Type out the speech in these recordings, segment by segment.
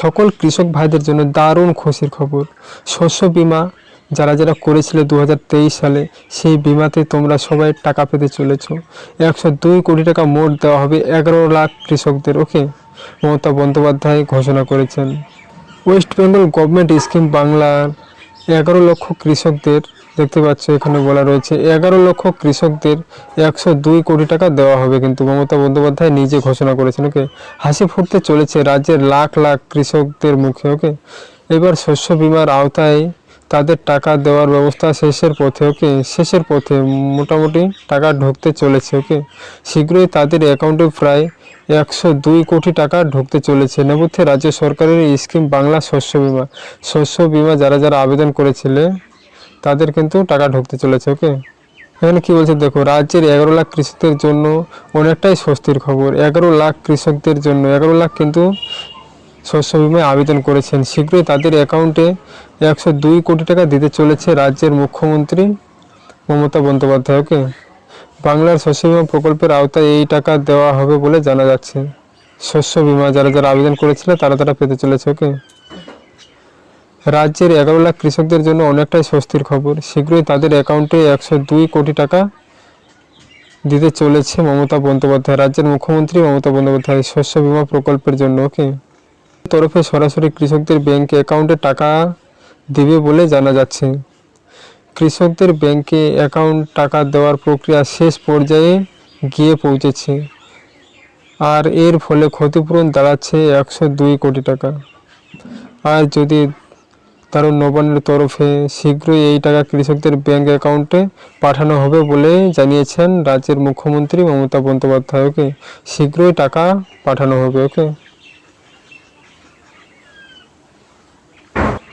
সকল কৃষক ভাইদের জন্য দারুণ খুশির খবর। শস্য বীমা যারা যারা করেছিলে দু সালে, সেই বিমাতে তোমরা সবাই টাকা পেতে চলেছ। একশো দুই কোটি টাকা মোট দেওয়া হবে এগারো লাখ কৃষকদের, ওকে? মমতা বন্দ্যোপাধ্যায় ঘোষণা করেছেন। ওয়েস্ট বেঙ্গল গভর্নমেন্ট স্কিম বাংলার এগারো লক্ষ কৃষকদের দেখতে পাচ্ছ, এখানে বলা রয়েছে এগারো লক্ষ কৃষকদের একশো দুই কোটি টাকা দেওয়া হবে। কিন্তু মমতা বন্দ্যোপাধ্যায় নিজে ঘোষণা করেছেন, ওকে হাসি ফুটতে চলেছে রাজ্যের লাখ লাখ কৃষকদের মুখে, ওকে? এবার শস্য বিমার আওতায় তাদের টাকা দেওয়ার ব্যবস্থা শেষের পথে, ওকে? শেষের পথে মোটামুটি টাকা ঢুকতে চলেছে, ওকে? শীঘ্রই তাদের অ্যাকাউন্টে প্রায় একশো দুই কোটি টাকা ঢুকতে চলেছে। নেপথ্যে রাজ্য সরকারের স্কিম বাংলা শস্য বিমা। শস্য বিমা যারা যারা আবেদন করেছিলে তাদের কিন্তু টাকা ঢুকতে চলেছে, ওকে? এখানে কি বলছে দেখো, রাজ্যের এগারো লাখ কৃষকদের জন্য অনেকটাই স্বস্তির খবর। এগারো লাখ কৃষকদের জন্য, এগারো লাখ কিন্তু শস্য বিমায় আবেদন করেছেন। শীঘ্রই তাদের অ্যাকাউন্টে একশো দুই কোটি টাকা দিতে চলেছে রাজ্যের মুখ্যমন্ত্রী মমতা বন্দ্যোপাধ্যায়, ওকে? বাংলার শস্য বিমা প্রকল্পের আওতায় এই টাকা দেওয়া হবে বলে জানা যাচ্ছে। শস্য বিমা যারা যারা আবেদন করেছিল, তারা তারা পেতে চলেছে, ওকে? রাজ্যের এগারো লাখ কৃষকদের জন্য অনেকটাই স্বস্তির খবর। শীঘ্রই তাদের অ্যাকাউন্টে একশো দুই কোটি টাকা দিতে চলেছে মমতা বন্দ্যোপাধ্যায়। রাজ্যের মুখ্যমন্ত্রী মমতা বন্দ্যোপাধ্যায়, শস্য বিমা প্রকল্পের জন্য, ওকে? তরফে সরাসরি কৃষকদের ব্যাংক অ্যাকাউন্টে টাকা দেবে বলে জানা যাচ্ছে। কৃষকদের ব্যাংকে অ্যাকাউন্ট টাকা দেওয়ার প্রক্রিয়া শেষ পর্যায়ে গিয়ে পৌঁছেছে আর এর ফলে ক্ষতিপূরণ দাঁড়াচ্ছে একশো দুই কোটি টাকা। আর যদি তার নবান্নের তরফে শীঘ্রই এই টাকা কৃষকদের ব্যাংক অ্যাকাউন্টে পাঠানো হবে বলে জানিয়েছেন রাজ্যের মুখ্যমন্ত্রী মমতা বন্দ্যোপাধ্যায় ওকে শীঘ্রই টাকা পাঠানো হবে, ওকে?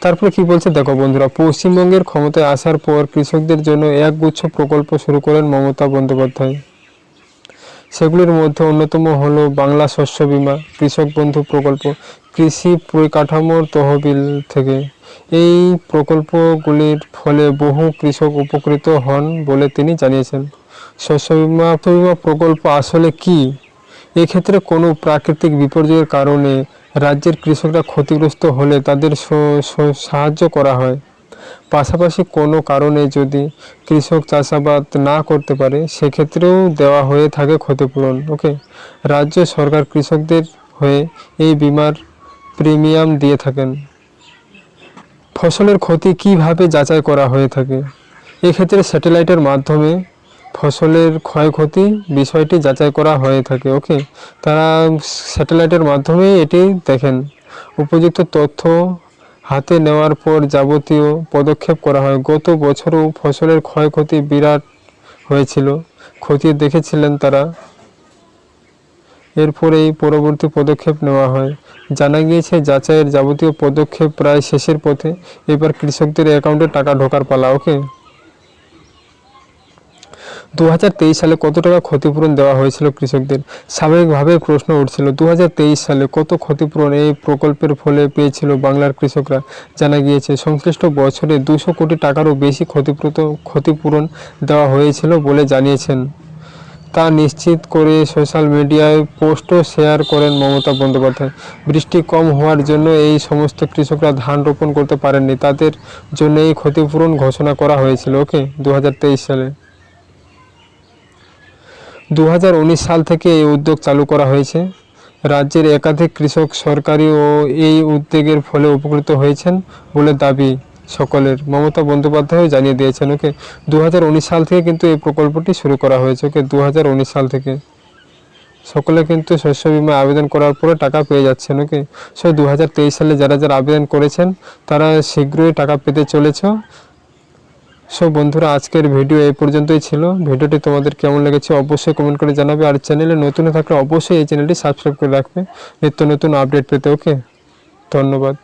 তারপরে কি বলছে? দেখো বন্ধুরা, পশ্চিমবঙ্গের ক্ষমতায় আসার পর কৃষকদের জন্য একগুচ্ছ প্রকল্প শুরু করেন মমতা বন্দ্যোপাধ্যায়। সেগুলির মধ্যে অন্যতম হলো বাংলা শস্য বীমা, কৃষক বন্ধু প্রকল্প, কৃষি পরিকাঠামোর তহবিল থেকে। এই প্রকল্পগুলির ফলে বহু কৃষক উপকৃত হন বলে তিনি জানিয়েছেন। শস্য বীমা বীমা প্রকল্প আসলে কি? এক্ষেত্রে কোনো প্রাকৃতিক বিপর্যয়ের কারণে রাজ্যের কৃষকরা ক্ষতিগ্রস্ত হলে তাদের সাহায্য করা হয়। পাশাপাশি কোনো কারণে যদি কৃষক চাষাবাদ না করতে পারে, সেক্ষেত্রেও দেওয়া হয়ে থাকে ক্ষতিপূরণ ওকে রাজ্য সরকার কৃষকদের হয়ে এই বিমার প্রিমিয়াম দিয়ে থাকেন। ফসলের ক্ষতি কীভাবে যাচাই করা হয়ে থাকে? এক্ষেত্রে স্যাটেলাইটের মাধ্যমে ফসলের ক্ষয়ক্ষতি বিষয়টি যাচাই করা হয়ে থাকে ওকে তারা স্যাটেলাইটের মাধ্যমে এটি দেখেন। উপযুক্ত তথ্য হাতে নেওয়ার পর যাবতীয় পদক্ষেপ করা হয়। গত বছরও ফসলের ক্ষয়ক্ষতি বিরাট হয়েছিল। ক্ষতি দেখেছিলেন তারা। এরপরেই পরবর্তী পদক্ষেপ নেওয়া হয়। জানা গিয়েছে, যাচাইয়ের যাবতীয় পদক্ষেপ প্রায় শেষের পথে। এবার কৃষকদের অ্যাকাউন্টে টাকা ঢোকার পালা, ওকে? দু হাজার তেইশ সালে কত টাকা ক্ষতিপূরণ দেওয়া হয়েছিল কৃষকদের? স্বাভাবিকভাবে প্রশ্ন উঠছিল দু হাজার তেইশ সালে কত ক্ষতিপূরণ এই প্রকল্পের ফলে পেয়েছিল বাংলার কৃষকরা? জানা গিয়েছে, সংশ্লিষ্ট বছরে দুশো কোটি টাকারও বেশি ক্ষতিপূরত, ক্ষতিপূরণ দেওয়া হয়েছিল বলে জানিয়েছেন। তা নিশ্চিত করে সোশ্যাল মিডিয়ায় পোস্টও শেয়ার করেন মমতা বন্দ্যোপাধ্যায়। বৃষ্টি কম হওয়ার জন্য এই সমস্ত কৃষকরা ধান রোপণ করতে পারেননি। তাদের জন্য এই ক্ষতিপূরণ ঘোষণা করা হয়েছিল। ওকে দু হাজার তেইশ সালে। দু হাজার উনিশ সাল থেকে এই উদ্যোগ চালু করা হয়েছে। রাজ্যের একাধিক কৃষক সরকারি ও এই উদ্যোগের ফলে উপকৃত হয়েছেন বলে দাবি সকলের। মমতা বন্দ্যোপাধ্যায় জানিয়ে দিয়েছেন, ওকে দু হাজার উনিশ সাল থেকে কিন্তু এই প্রকল্পটি শুরু করা হয়েছে। ওকে দু হাজার উনিশ সাল থেকে। সকলে কিন্তু শস্য বিমা আবেদন করার পরে টাকা পেয়ে যাচ্ছেন। ওকে, সো দু সালে যারা যারা আবেদন করেছেন, তারা শীঘ্রই টাকা পেতে চলেছ। সো বন্ধুরা, আজকের ভিডিও এই পর্যন্তই ছিল। ভিডিওটি তোমাদের কেমন লেগেছে অবশ্যই কমেন্ট করে জানাবে। আর চ্যানেলে নতুন থাকলে অবশ্যই এই চ্যানেলটি সাবস্ক্রাইব করে রাখবে। নিত্য নতুন আপডেট পেতে ওকে ধন্যবাদ।